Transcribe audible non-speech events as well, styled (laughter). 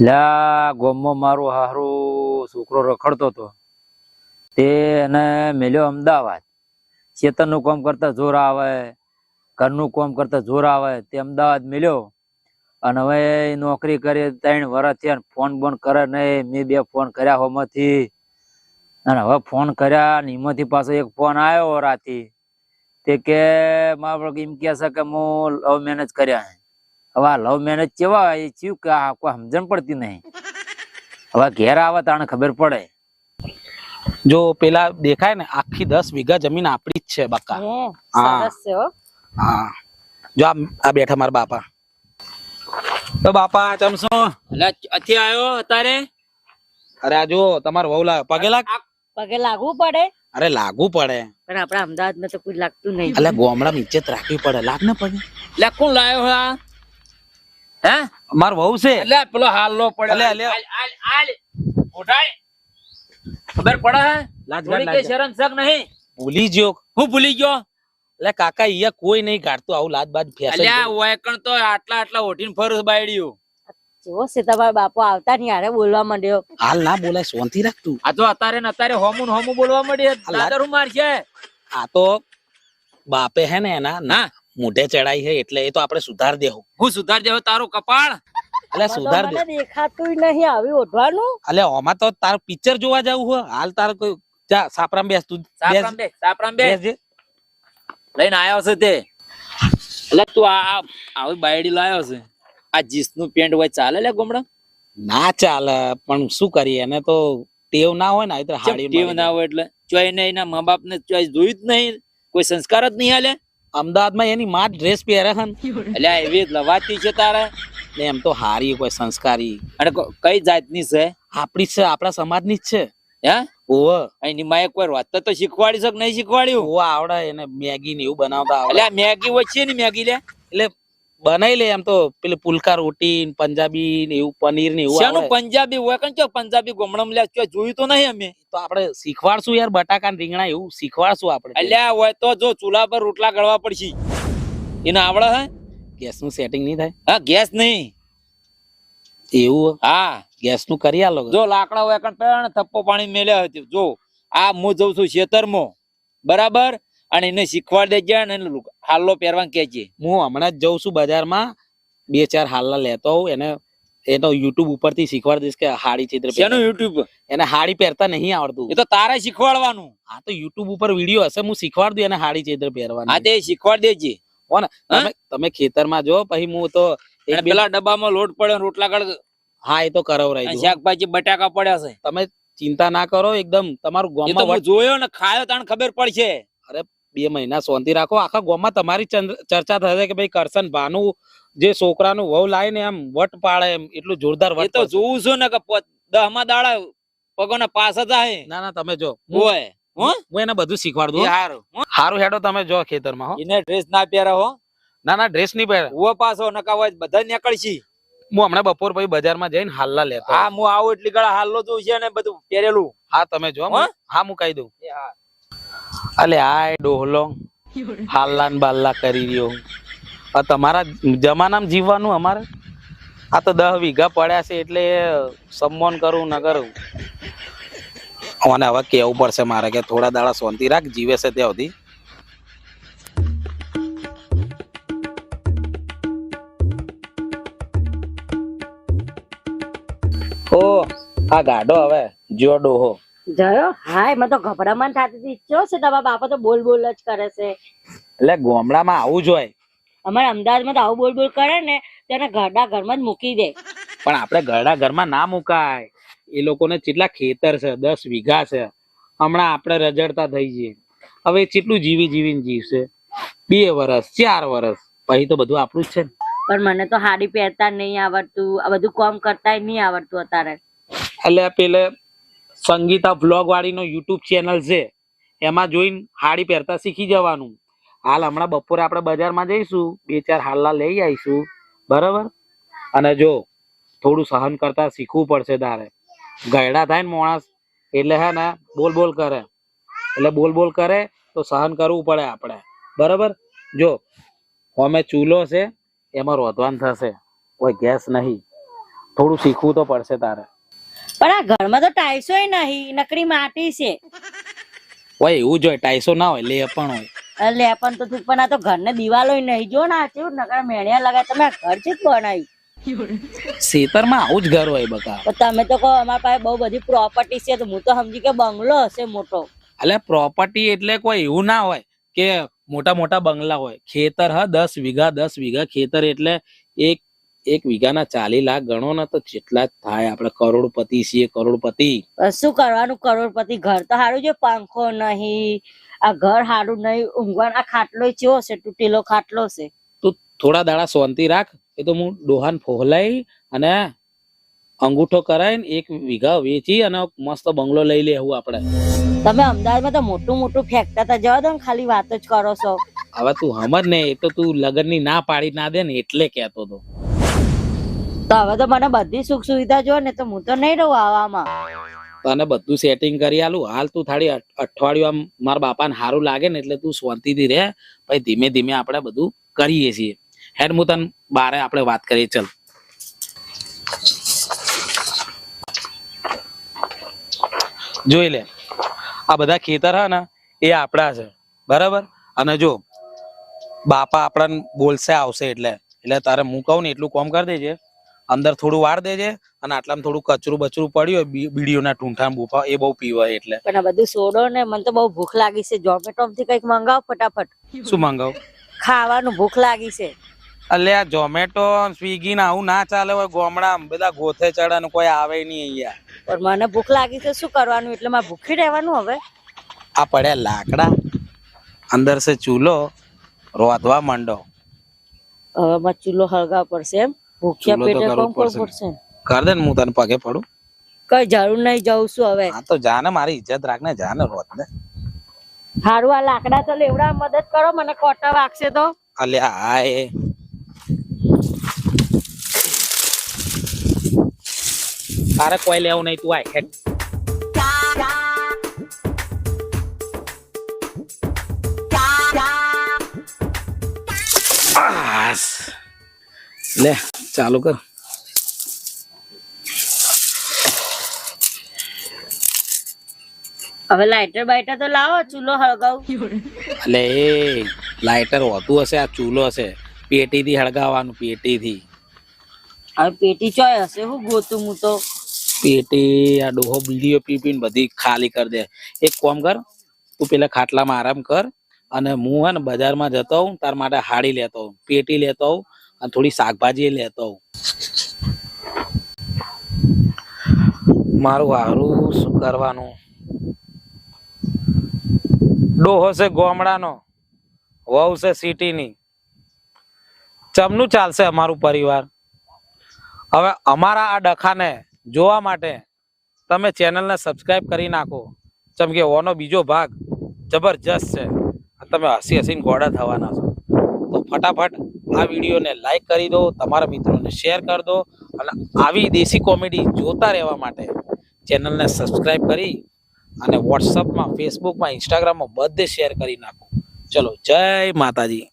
લ્યા ગોમમાં મારું હારું છોકરો રખડતો હતો. તે એને મેલ્યો, અમદાવાદ. ચેતનનું કામ કરતા જોર આવે, ઘરનું કામ કરતા જોર આવે, તે અમદાવાદ મેલ્યો. અને હવે નોકરી કરી ત્રણ વર્ષ થયા ફોન બોન કરે નહીં. મેં બે ફોન કર્યા હોમાંથી. અને હવે ફોન કર્યા ને પાછો એક ફોન આવ્યો રાતે. તે કે, મારા એમ કહે છે કે હું લવ મેનેજ કર્યા. હવે આ લવ મેરેજ કેવા એ થયું કે આ કોઈ સમજણ પડતી નહીં. હવે ઘેર આવે તાણે ખબર પડે. જો પેલા દેખાય ને આખી દસ વીઘા જમીન આપણી જ છે બક્કા હા. સરસ છે હો. હા. જો આ બેઠા મારા બાપા. તો બાપા ચમસો એટલે અથી આવ્યો અત્યારે? અરે આ જો તમારે વહુ લાગ પગે લાગ પગે લાગવું પડે? અરે લાગુ પડે. પણ આપણા અમદાવાદમાં તો કોઈ લાગતું નહીં. એટલે ગોમડા જ રાખવી પડે. લાગ ને પડે. એટલે કોણ લાયો હે આ? હે? માર વહુ છે. એટલે પેલો હાલ લો પડે. આલ, આલ. ઉઠાય. ખબર પડે હે? લાજ થોડી શરમ શક નહીં? ભૂલી ગયો. હું ભૂલી ગયો? એટલે કાકા અહીંયા કોઈ નહીં કાઢતું આવું લાજ બાજ ફેશન અલ્યા ઓયકણ તો આટલા આટલા ઓઢીને ફરું બાયડીયું. જેવો સીતાભાઈ બાપો આવતા ને યારે બોલવા માંડ્યો. હાલ ના બોલાય શાંતિ રાખતું આ તો અત્યારે ને અત્યારે હોમું હોમું બોલવા મળી આ લાજ- દાદર મારશે આ તો બાપે હે ને એના ના મોઢે ચડાઈ છે એટલે એ તો આપણે સુધાર દેવું હું સુધાર દેવો તારો કપાળ? એટલે સુધાર દે. દેખાતું નહીં આવી ઓઢવાનું. એટલે ઓમાં તો તાર પિક્ચર જોવા જવું હોય હાલ તાર કોઈ જા સાપરામ બેસ તું સાપરામ બે સાપરામ બે લઈને આવ્યો છે તે. એટલે તું આ આવી બાયડી લાવ્યો છે. આ જીન્સનું પેન્ટ હોય ચાલે લે ગોમડા? ના ચાલે પણ શું કરીએ? એને તો ટેવ ના હોય ને આ તો હાડી ટેવ ના હોય એટલે. ચોય ને એના મા બાપ ને ચોય જોયું જ નહીં. કોઈ સંસ્કાર જ નહીં હાલે? અમદાવાદમાં એની માં ડ્રેસ પહેરે છે ને. (laughs) એટલે એવી લવાતી છે તારે. ને એમ તો હારી કોઈ સંસ્કારી. અને કઈ જાતની છે? આપણી છે આપણા સમાજની જ છે. હે? ઓવ એની માએ કોઈ વાત તો શીખવાડી શક નહીં શીખવાડ્યું? ઓવ આવડે એને મેગી ને એવું બનાવતા એટલે મેગી વચ્ચે ની મેગી લે? એટલે બનાવી લે એમ તો પેલી પુલકા રોટી પંજાબી ને એવું પનીર ને એવું શાનું પંજાબી? હોય પંજાબી ગોમડમ લે જોયું તો નહીં અમે? તો આપણે શીખવાડશું યાર બટાકા રીંગણા એવું શીખવાડશું આપણે. અલ્યા હોય તો જો ચૂલા પર રોટલા ગળવા પડશે. એને આવડે હે? ગેસનું સેટિંગ નહીં થાય. હા ગેસ નહીં. એવું હા. ગેસનું કરી આલો જો લાકડા હોય કણ પેણ થપ્પો પાણી મેલ્યા હતી જો આ હું જઉં છું ખેતરમાં બરાબર? અને એને શીખવાડી દેજે અને હાલો પહેરવાનું કહેજે હું હમણાં જ જઉં છું બજારમાં બે ચાર હાલના લેતો હોઉં એને એનો યુટ્યુબ ઉપરથી શીખવાડી દઈશ કે હાડી ચિત્ર શેનું યુટ્યુબ એને હાડી પહેરતા નહીં આવડતું. એ તો તારે શીખવાડવાનું. આ તો યુટ્યુબ ઉપર વીડિયો હશે હું શીખવાડી દઉં એને હાડી ચિત્ર હા પહેરવાની. તે શીખવાડી દેજે. હો ને તમે તમે ખેતરમાં જો પછી હું તો પેલા ડબ્બામાં લોટ પડ્યો રોટલા ગળ હા એ તો દઉં શાકભાજી બટાકા પડ્યા છે. તમે ચિંતા ના કરો એકદમ તમારું ગામમાં જોયો ને ખાયો તાણ ખબર પડશે. બે મહિના સોંધી રાખો. આખા ગામમાં તમારી ચર્ચા થશે કે ભાઈ કરશન ભાનુ જે છોકરાનું વહુ લાય ને એમ વટ પાડે એમ એટલું જોરદાર વટ તો જોઉં છું ને કે દહમા દાડા પગોના પાસ જાય ના ના તમે જો. હું હોય. હું? એને બધું શીખવાડ દઉં હારું. હો? સારું હેડો તમે જો ખેતરમાં હો. એને ડ્રેસ ના પહેરે હો. ના ના ડ્રેસ નહીં પહેરે. હું પાછો નકા હોય બધા નીકળશી. હું હમણાં બપોર પછી બજારમાં જઈને હાલના લેતો. હા હું આવું એટલી ગળા હાલો જોઉં છે ને બધું પહેરેલું. હા તમે જો. હા? હું કહી દઉં. હા. અલે આ ડોહલો હાલ્લા બાલ્લા કરી રહ્યો આ તમારા જમાનામાં જીવવાનું અમારે? આ તો દસ વીઘા પડ્યા છે એટલે સન્માન કરું ન કરું. મને હવે કેવું પડશે મારે કે થોડા દાડા શાંતિ રાખ, જીવે છે ત્યાં સુધી. ઓ, આ ગાડો હવે જો ડોહો. જયો? હાય મને તો ગભરામણ થતી હતી. ચો છે તમારા બાપા તો બોલ બોલ જ કરે છે? એટલે ગામડામાં આવું જ હોય. અમારા અમદાવાદમાં તો આવું બોલ બોલ કરે ને તેને ઘરડા ઘરમાં જ મૂકી દે. પણ આપણે ઘરડા ઘરમાં ના મુકાય. એ લોકોને કેટલા ખેતર છે દસ વીઘા છે. હમણાં આપણે રજડતા થઈ જઈએ. હવે કેટલું જીવી જીવીને જીવશે? બે વર્ષ ચાર વર્ષ પછી તો બધું આપણું જ છે ને. પણ મને તો હાડી પહેરતા નહીં આવડતું. આ બધું કામ કરતા નહીં આવડતું અત્યારે. એટલે પેલે સંગીતા વ્લોગ વાળીનો યુટ્યુબ ચેનલ છે. એમાં જોઈને હાડી પહેરતા શીખી જવાનું. હાલ હમણાં બપોરે આપણે બજારમાં જઈશું. બે ચાર હાલના લઈ આવીશું. બરાબર? અને જો, થોડું સહન કરતા શીખવું પડશે તારે. ગયડા થાય ને માણસ, એટલે હે ને બોલ બોલ કરે. એટલે બોલ બોલ કરે તો સહન કરવું પડે આપણે. બરાબર? જો, અમે ચૂલો છે, એમાં રોધવાન થશે. કોઈ ગેસ નહીં. થોડું શીખવું તો પડશે તારે. પણ આ ઘરમાં તો ટાઈસો નહીં નકરી માટી છે. હોય એવું જ હોય ટાઈસો ના હોય લે પણ હોય. લે પણ તો તું પણ આ તો ઘરને દિવાલો નહીં જો ના કેવું નકર મેણિયા લગાય તમે ઘર છે જ બનાવ્યું? ખેતરમાં આવું જ ઘર હોય બકા. તમે તો કહો અમારા પાસે બહુ બધી પ્રોપર્ટી છે તો હું તો સમજી કે બંગલો હશે મોટો. એટલે પ્રોપર્ટી એટલે કોઈ એવું ના હોય કે મોટા મોટા બંગલા હોય. ખેતર હા દસ વીઘા દસ વીઘા ખેતર એટલે એક એક વીઘાના ચાલી લાખ ગણો ને તો જેટલા થાય. આપડે કરોડપતિ છીએ કરોડપતિ. શું કરવાનું? કરોડપતિ ઘર તો સારું છે પંખો નહીં આ ઘર સારું નહીં. ઊંઘવાનો આ ખાટલો ચેવો છે તૂટેલો ખાટલો છે? તું થોડા દાડા શાંતિ રાખ. એ તો હું ડોહાન ફોહલાઈ અને અંગૂઠો કરાવીને એક વીઘા વેચી અને મસ્ત બંગલો લઈ લેવું આપણે. તમે અમદાવાદમાં તો મોટું મોટું ફેંકતા હતા. જવા દો ખાલી વાત જ કરો છો. હવે તું સમજ ને એ તો તું લગ્નની ના પાડી ના દે ને એટલે કહેતો હતો તો હવે તો મને બધી સુખ સુવિધા જો ને તો હું તો નહીં રહું આવામાં. તને બધું સેટિંગ કરી આલું. હાલ તું થાળી અઠવાડિયું આમ મારા બાપાને સારું લાગે ને એટલે તું શાંતિથી રહે પછી ધીમે ધીમે આપણે બધું કરીએ છીએ. હેડ, હું તને બારે આપણે વાત કરીએ. ચલ. જોઈ લે. આ બધા ખેતર હે ને, એ આપણા છે. બરાબર? અને જો, બાપા આપણને બોલશે, આવશે એટલે. એટલે તારે હું કહું ને, એટલું કોમ કરી દેજે. અંદર થોડું વાર દેજે અને આટલામાં થોડું કચરું બચરું પડ્યું હોય બીડીઓના ટૂંઠા બુફા એ બહુ પીવાય એટલે. પણ આ બધું સોડો ને મને તો બહુ ભૂખ લાગી છે. ઝોમેટો થી કંઈક મંગાવો ફટાફટ. શું મંગાવ? ખાવાનું ભૂખ લાગી છે. એટલે આ ઝોમેટો સ્વીગી ને આવું ના ચાલે હોય ગોમડા બધા ગોથે ચડે ને કોઈ આવે નહીં અહીંયા. પણ મને ભૂખ લાગી છે શું કરવાનું? એટલે મારે ભૂખી રહેવાનું હવે. આ પડ્યા લાકડા. અંદર છે ચૂલો. રોધવા માંડો. હવે ચૂલો હળગાવ પડશે એમ. ભૂખ્યા પેટે કોણ કોણ પડશે. કર દે ને હું તને પગે પડું. કઈ જરૂર નહીં જઉં છું હવે. આ તો જાને મારી ઇજ્જત રાખ ને જાને રોત ને. હારું આ લાકડા તો લેવડા મદદ કરો મને કોટા વાગશે તો. અલ્યા હાય તારે કોઈ લેવું નહીં તું આય હેડ. લે. ચાલુ કર. હવે લાઇટર બાઇટર તો લાવો ચૂલો હળગાવું. એટલે એ લાઇટર હોતું હશે આ ચૂલો હશે. પેટીથી હળગાવવાનું પેટીથી. હવે પેટી ચોય હશે હું ગોતું હું તો. પેટી આ ડોહો બીડીઓ પી પીને બધી ખાલી કરી દે. એક કોમ કર તું પેલા ખાટલામાં આરામ કર અને હું હે ને બજારમાં જતો હોઉં તાર માટે હાડી લેતો હોઉં પેટી લેતો હોઉં અને થોડી શાકભાજી લેતો હોઉં મારું હારું શું કરવાનું? ડોહો છે ગોમડાનો, વહુ છે સિટીની. ચમનું ચાલશે અમારું પરિવાર. હવે અમારા આ ડખાને જોવા માટે તમે ચેનલને સબસ્ક્રાઇબ કરી નાખો. જેમ કે ઓનો બીજો ભાગ જબરજસ્ત છે. તમે હસી હસીને ગોળા થવાના છો. તો ફટાફટ આ વિડીયોને લાઈક કરી દો, તમારા મિત્રોને શેર કરી દો અને આવી દેશી કોમેડી જોતા રહેવા માટે ચેનલને સબસ્ક્રાઈબ કરી અને વોટ્સઅપમાં ફેસબુકમાં ઇન્સ્ટાગ્રામમાં બધે શેર કરી નાખો. ચલો, જય માતાજી.